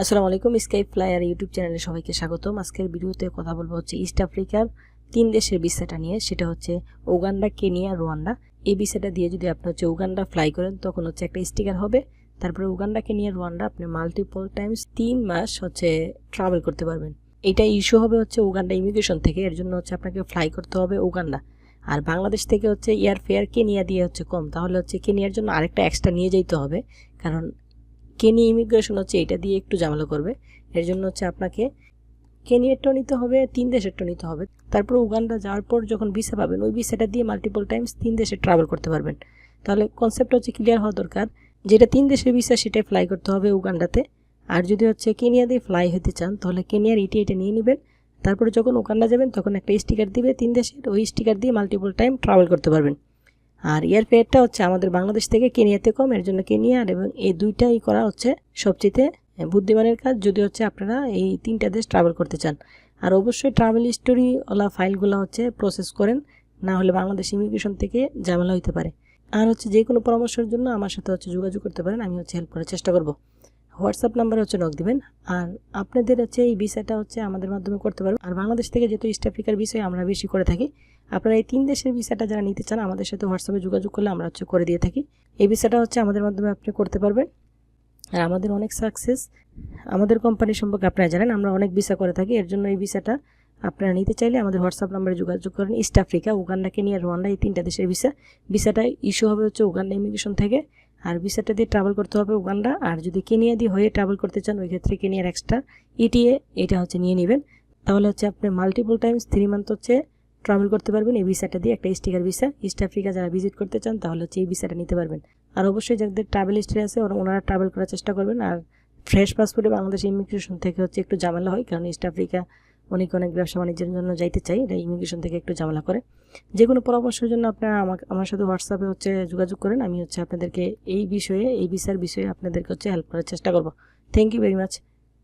আসসালামু আলাইকুম Skype flyer YouTube চ্যানেলে সবাইকে স্বাগতম। আজকের ভিডিওতে কথা বলব হচ্ছে ইস্ট আফ্রিকার তিন দেশের ভিসাটা নিয়ে। সেটা হচ্ছে উগান্ডা কেনিয়া রোয়ান্ডা এই ভিসাটা দিয়ে যদি আপনি হচ্ছে উগান্ডা ফ্লাই করেন, তখন হচ্ছে একটা স্টিকার হবে। তারপরে উগান্ডা কেনিয়া রোয়ান্ডা আপনি মাল্টিপল টাইমস তিন মাস হচ্ছে ট্রাভেল করতে পারবেন। এটা ইস্যু হবে হচ্ছে উগান্ডা ইমিগ্রেশন থেকে। এর জন্য হচ্ছে আপনাকে ফ্লাই করতে হবে উগান্ডা আর বাংলাদেশ থেকে হচ্ছে এয়ার ফেয়ার কেনিয়া দিয়ে হচ্ছে কম। তাহলে হচ্ছে কেনিয়ার জন্য আরেকটা এক্সট্রা নিয়ে যেতে হবে। কারণ কেনিয়া ইমিগ্রেশন হচ্ছে এটা দিয়ে একটু ঝামেলা করবে। এর জন্য হচ্ছে আপনাকে কেনিয়ারটাও নিতে হবে, তিন দেশেরটাও নিতে হবে। তারপর উগান্ডা যাওয়ার পর যখন ভিসা পাবেন, ওই ভিসাটা দিয়ে মাল্টিপল টাইমস তিন দেশে ট্রাভেল করতে পারবেন। তাহলে কনসেপ্ট হচ্ছে ক্লিয়ার হওয়া দরকার। যেটা তিন দেশের ভিসা সেটাই ফ্লাই করতে হবে উগান্ডাতে। আর যদি হচ্ছে কেনিয়া দিয়ে ফ্লাই হতে চান, তাহলে কেনিয়ার ইটি এটা নিয়ে নেবেন। তারপরে যখন উগান্ডা যাবেন, তখন একটা স্টিকার দিবে তিন দেশের। ওই স্টিকার দিয়ে মাল্টিপল টাইম ট্রাভেল করতে পারবেন। আর এয়ার ফেয়ারটা হচ্ছে আমাদের বাংলাদেশ থেকে কেনিয়াতে কম, এর জন্য কেনিয়া, আর এবং এই দুইটাই করা হচ্ছে সবচেয়ে বুদ্ধিমানের কাজ, যদি হচ্ছে আপনারা এই তিনটা দেশ ট্রাভেল করতে চান। আর অবশ্যই ট্রাভেল হিস্টোরিওয়ালা ফাইলগুলো হচ্ছে প্রসেস করেন, না হলে বাংলাদেশ ইমিগ্রেশন থেকে ঝামেলা হইতে পারে। আর হচ্ছে যে কোনো পরামর্শের জন্য আমার সাথে হচ্ছে যোগাযোগ করতে পারেন, আমি হচ্ছে হেল্প করার চেষ্টা করব। হোয়াটসঅ্যাপ নাম্বারে হচ্ছে নক দিবেন। আর আপনাদের হচ্ছে এই ভিসাটা হচ্ছে আমাদের মাধ্যমে করতে পারবেন। আর বাংলাদেশ থেকে যেহেতু ইস্ট আফ্রিকার বিষয় আমরা বেশি করে থাকি, আপনারা এই তিন দেশের ভিসাটা যারা নিতে চান, আমাদের সাথে হোয়াটসঅ্যাপে যোগাযোগ করলে আমরা হচ্ছে করে দিয়ে থাকি। এই ভিসাটা হচ্ছে আমাদের মাধ্যমে আপনি করতে পারবেন। আর আমাদের অনেক সাকসেস আমাদের কোম্পানি সম্পর্কে আপনারা জানেন, আমরা অনেক ভিসা করে থাকি। এর জন্য এই ভিসাটা আপনারা নিতে চাইলে আমাদের হোয়াটসঅ্যাপ নাম্বারে যোগাযোগ করেন। East Africa Uganda Kenya Rwanda এই তিনটা দেশের ভিসা ভিসাটা ইস্যু হবে হচ্ছে উগান্ডা ইমিগ্রেশন থেকে। আর ভিসাটা দিয়ে ট্রাভেল করতে হবে উগান্ডা। আর যদি কেনিয়া দিয়ে হয়ে ট্রাভেল করতে চান, ওই ক্ষেত্রে কেনিয়ার এক্সট্রা ইটিএ এটা হচ্ছে নিয়ে নেবেন। তাহলে হচ্ছে আপনি মাল্টিপল টাইমস থ্রি মান্থ হচ্ছে ট্রাভেল করতে পারবেন। এই ভিসাটা দিয়ে একটা স্টিকার ভিসা ইস্ট আফ্রিকা যারা ভিজিট করতে চান, তাহলে হচ্ছে এই ভিসাটা নিতে পারবেন। আর অবশ্যই যাদের ট্রাভেল হিস্ট্রি আছে ওনারা ট্রাভেল করার চেষ্টা করবেন। আর ফ্রেশ পাসপোর্টে বাংলাদেশ ইমিগ্রেশন থেকে হচ্ছে একটু ঝামেলা হয়, কারণ ইস্ট আফ্রিকা অনেক অনেক ব্যবসা বাণিজ্যের জন্য যাইতে চাই। এটা ইমিগ্রেশন থেকে একটু ঝামেলা করে। যে কোনো পরামর্শের জন্য আপনারা আমাকে, আমার সাথে হোয়াটসঅ্যাপে হচ্ছে যোগাযোগ করেন। আমি হচ্ছে আপনাদেরকে এই বিষয়ে, এই বিষয়ের বিষয়ে আপনাদেরকে হচ্ছে হেল্প করার চেষ্টা করব। Thank you very much